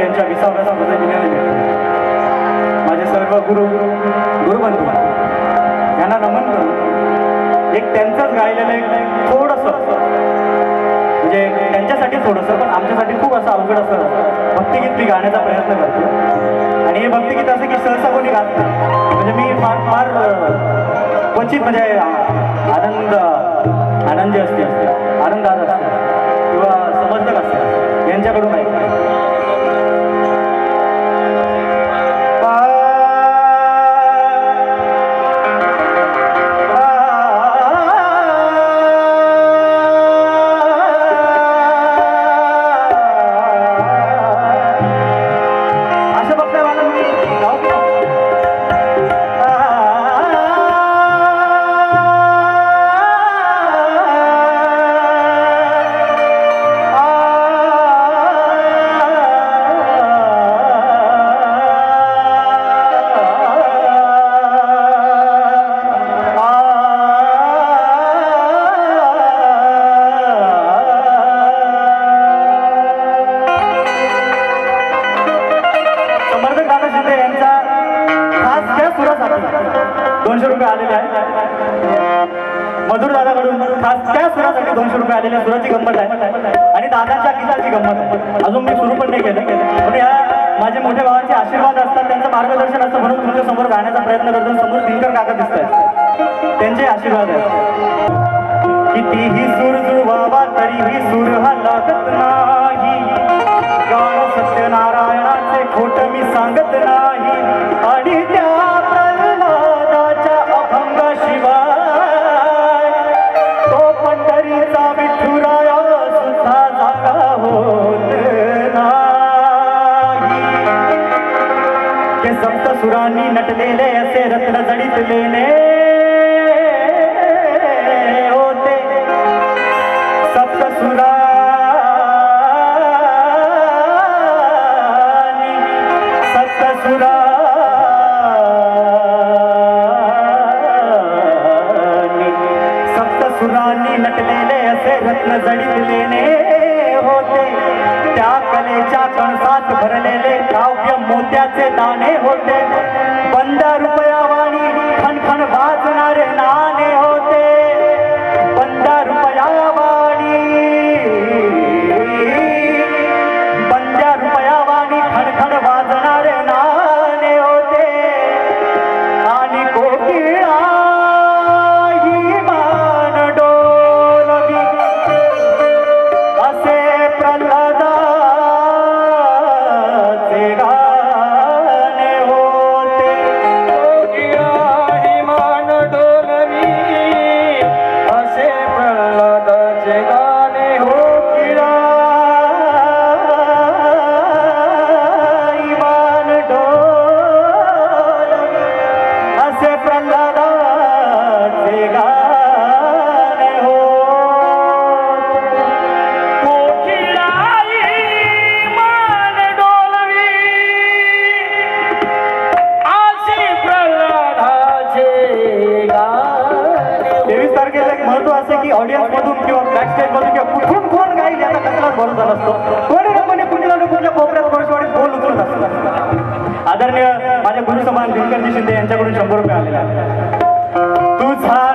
दादा यांच्या विसाव्या स्मृती दिनानिमित्त माझे सर्व गुरु गुरुबंधू यांना नमन करून एक त्यांचंच गायलेलं एक थोडंसं म्हणजे त्यांच्यासाठी थोडंसं पण आमच्यासाठी खूप असं अवघड असं भक्तिगीत मी गाण्याचा प्रयत्न करतो. आणि हे भक्तिगीत असं की सहसा कोणी गात नाही. म्हणजे मी फार फार क्वचित म्हणजे आनंद आनंदी जे असते आनंदात असते किंवा समर्थक असते यांच्याकडून ऐकतो. मिळालेल्या सुराची गंमत आहे. आणि दादाच्या गीताची गंमत आहे. अजून मी सुरू पण नाही केलं. पण या माझ्या मोठ्या भावांचे आशीर्वाद असतात त्यांचं मार्गदर्शन असतं म्हणून तुमच्यासमोर गाण्याचा प्रयत्न करतो समोर दिनकर काका दिसत आहेत त्यांचे आशीर्वाद आहेत. कितीही सूर जुळवावा तरीही सूर हा लागत नाही. सत्यनारायणाचे खोट मी सांगत नाही. मोत्याचे दाणे होते. आदरणीय माझ्या गुरु समान दिनकरजी शिंदे यांच्याकडून शंभर रुपये आलेला आहेत. तुझा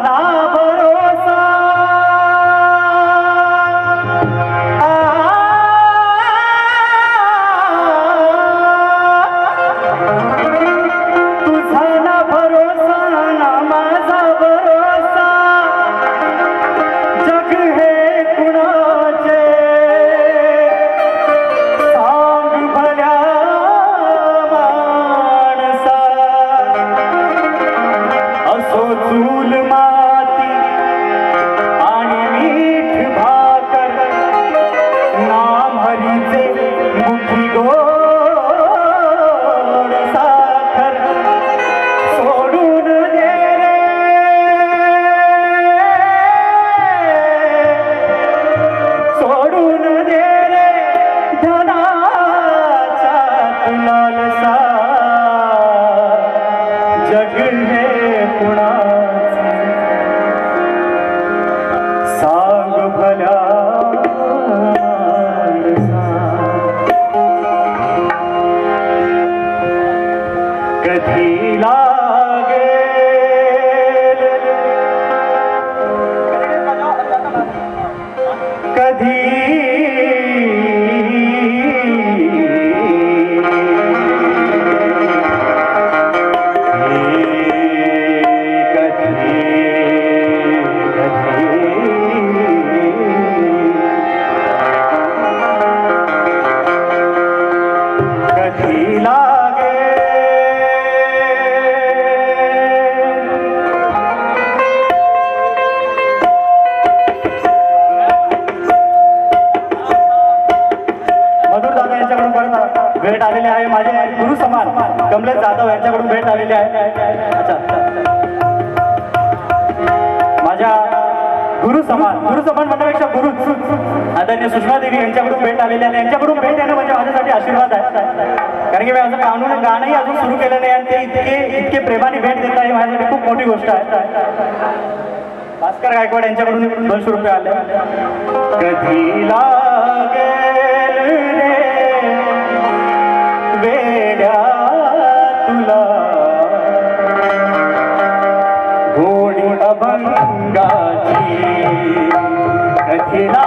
कधी भेट आलेली आहे माझे गुरु समान. कमलेश जाधव यांच्याकडून भेट आलेली आहे. अच्छा. माझ्या गुरु समान गुरु समान म्हणण्यापेक्षा गुरु आदरणीय सुषमा देवी यांच्याकडून भेट आलेली आहे यांच्याकडून भेट येणं म्हणजे माझ्यासाठी आशीर्वाद आहे. कारण की मी असं कानून गाणंही अजून सुरू केलं नाही आणि ते इतके इतके प्रेमाने भेट देत आहे माझ्यासाठी खूप मोठी गोष्ट आहे. भास्कर गायकवाड यांच्याकडून दोनशे रुपये आले. कधी लागे Yeah.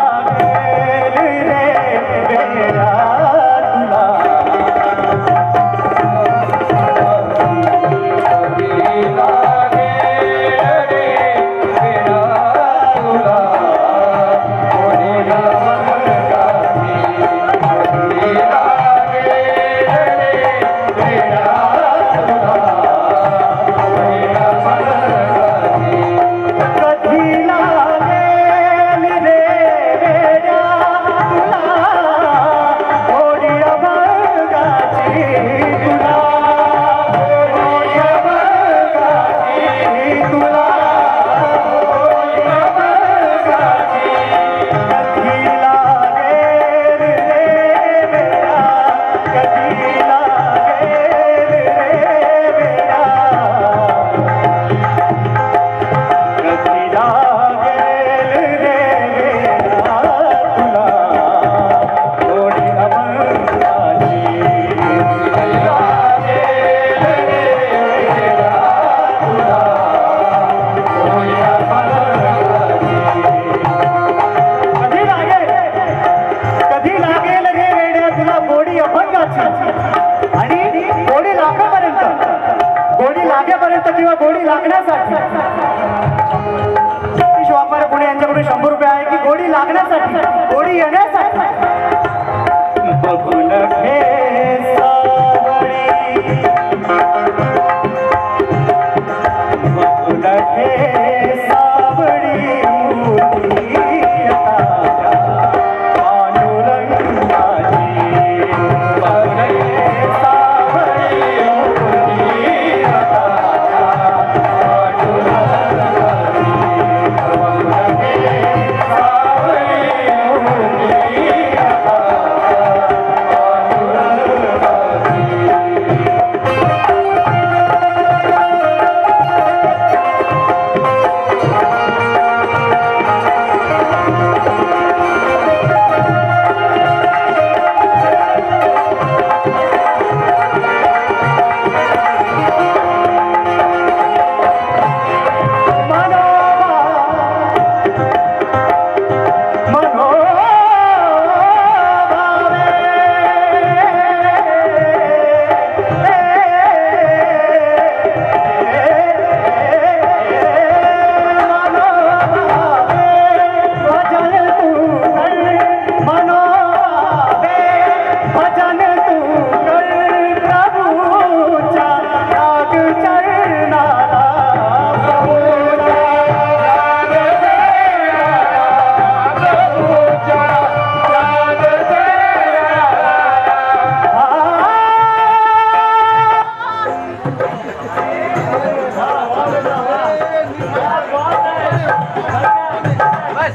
सतीश वापारे पुणे यांच्याकडून शंभर रुपये आहे की गोडी लागण्यासाठी गोडी येण्यासाठी? बघून Vai!